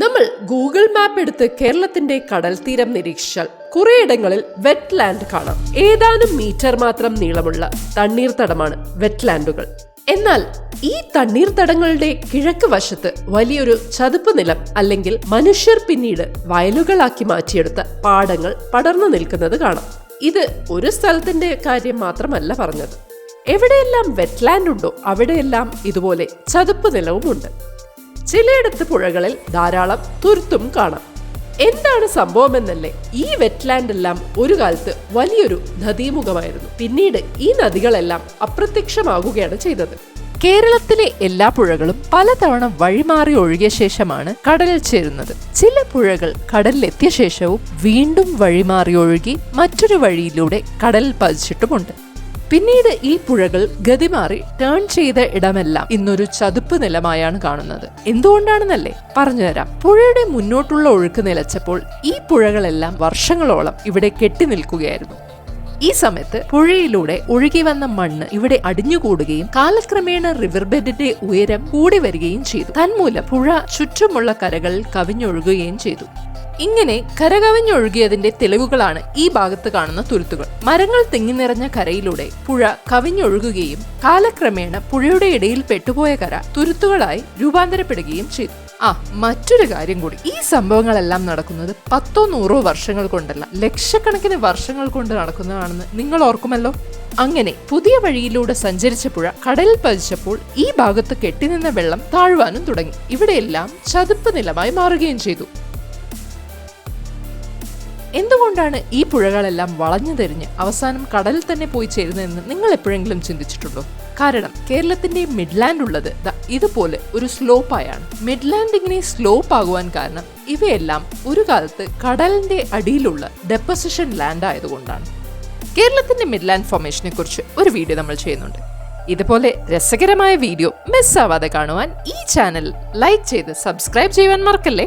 നമ്മൾ Google map എടുത്ത് കേരളത്തിന്റെ കടൽ തീരം നിരീക്ഷിച്ചാൽ കുറേയിടങ്ങളിൽ വെറ്റ് ലാൻഡ് കാണാം. ഏതാനും മീറ്റർ മാത്രം നീളമുള്ള തണ്ണീർത്തടമാണ് വെറ്റ് ലാൻഡുകൾ എന്നാൽ ഈ തണ്ണീർത്തടങ്ങളുടെ കിഴക്ക് വശത്ത് വലിയൊരു ചതുപ്പ് നിലം അല്ലെങ്കിൽ മനുഷ്യർ പിന്നീട് വയലുകളാക്കി മാറ്റിയെടുത്ത പാടങ്ങൾ പടർന്നു നിൽക്കുന്നത് കാണാം. ഇത് ഒരു സ്ഥലത്തിന്റെ കാര്യം മാത്രമല്ല പറഞ്ഞത്. എവിടെയെല്ലാം വെറ്റ്ലാൻഡ് ഉണ്ടോ അവിടെയെല്ലാം ഇതുപോലെ ചതുപ്പ് നിലവുമുണ്ട്. ചിലയിടത്ത് പുഴകളിൽ ധാരാളം തുരുത്തും കാണാം. എന്താണ് സംഭവമെന്നല്ലേ ഈ വെറ്റ്ലാൻഡ് എല്ലാം ഒരു കാലത്ത് വലിയൊരു നദീമുഖമായിരുന്നു. പിന്നീട് ഈ നദികളെല്ലാം അപ്രത്യക്ഷമാകുകയാണ് ചെയ്തത്. കേരളത്തിലെ എല്ലാ പുഴകളും പലതവണ വഴിമാറി ഒഴുകിയ ശേഷമാണ് കടലിൽ ചേരുന്നത്. ചില പുഴകൾ കടലിലെത്തിയ ശേഷവും വീണ്ടും വഴിമാറി ഒഴുകി മറ്റൊരു വഴിയിലൂടെ കടലിൽ പതിച്ചിട്ടുമുണ്ട്. പിന്നീട് ഈ പുഴകൾ ഗതിമാറി ടേൺ ചെയ്ത ഇടമെല്ലാം ഇന്നൊരു ചതുപ്പ് നിലമായാണ് കാണുന്നത്. എന്തുകൊണ്ടാണെന്നല്ലേ? പറഞ്ഞുതരാം. പുഴയുടെ മുന്നോട്ടുള്ള ഒഴുക്ക് നിലച്ചപ്പോൾ ഈ പുഴകളെല്ലാം വർഷങ്ങളോളം ഇവിടെ കെട്ടി നിൽക്കുകയായിരുന്നു. ഈ സമയത്ത് പുഴയിലൂടെ ഒഴുകി വന്ന മണ്ണ് ഇവിടെ അടിഞ്ഞുകൂടുകയും കാലക്രമേണ റിവർ ബെഡിന്റെ ഉയരം കൂടി വരികയും ചെയ്തു. തന്മൂലം പുഴ ചുറ്റുമുള്ള കരകളിൽ കവിഞ്ഞൊഴുകുകയും ചെയ്തു. ഇങ്ങനെ കരകവിഞ്ഞൊഴുകിയതിന്റെ തെളിവുകളാണ് ഈ ഭാഗത്ത് കാണുന്ന തുരുത്തുകൾ. മരങ്ങൾ തിങ്ങി നിറഞ്ഞ കരയിലൂടെ പുഴ കവിഞ്ഞൊഴുകുകയും കാലക്രമേണ പുഴയുടെ ഇടയിൽ പെട്ടുപോയ കര തുരുത്തുകളായി രൂപാന്തരപ്പെടുകയും ചെയ്തു. ആ മറ്റൊരു കാര്യം കൂടി. ഈ സംഭവങ്ങളെല്ലാം നടക്കുന്നത് പത്തോ നൂറോ വർഷങ്ങൾ കൊണ്ടല്ല ലക്ഷക്കണക്കിന് വർഷങ്ങൾ കൊണ്ട് നടക്കുന്നതാണെന്ന് നിങ്ങൾ ഓർക്കുമല്ലോ? അങ്ങനെ പുതിയ വഴിയിലൂടെ സഞ്ചരിച്ച പുഴ കടലിൽ പതിച്ചപ്പോൾ ഈ ഭാഗത്ത് കെട്ടിനിന്ന വെള്ളം താഴ്വാനും തുടങ്ങി. ഇവിടെയെല്ലാം ചതുപ്പ് നിലമായി മാറുകയും ചെയ്തു. എന്തുകൊണ്ടാണ് ഈ പുഴകളെല്ലാം വളഞ്ഞു തെരിഞ്ഞ് അവസാനം കടലിൽ തന്നെ പോയി ചേരുന്നതെന്ന് നിങ്ങൾ എപ്പോഴെങ്കിലും ചിന്തിച്ചിട്ടുണ്ടോ? കാരണം കേരളത്തിന്റെ മിഡ്ലാൻഡ് ഉള്ളത് ഇതുപോലെ ഒരു സ്ലോപ്പ് ആയാണ് മിഡ്ലാൻഡ് ഇങ്ങനെ സ്ലോപ്പ് ആകുവാൻ കാരണം ഇവയെല്ലാം ഒരു കാലത്ത് കടലിന്റെ അടിയിലുള്ള ഡെപ്പോസിഷൻ ലാൻഡ് ആയതുകൊണ്ടാണ്. കേരളത്തിന്റെ മിഡ്ലാൻഡ് ഫോർമേഷനെ കുറിച്ച് ഒരു വീഡിയോ നമ്മൾ ചെയ്യുന്നുണ്ട്. ഇതുപോലെ രസകരമായ വീഡിയോ മിസ്സാവാതെ കാണുവാൻ ഈ ചാനൽ ലൈക്ക് ചെയ്ത് സബ്സ്ക്രൈബ് ചെയ്യുവാൻ മറക്കല്ലേ?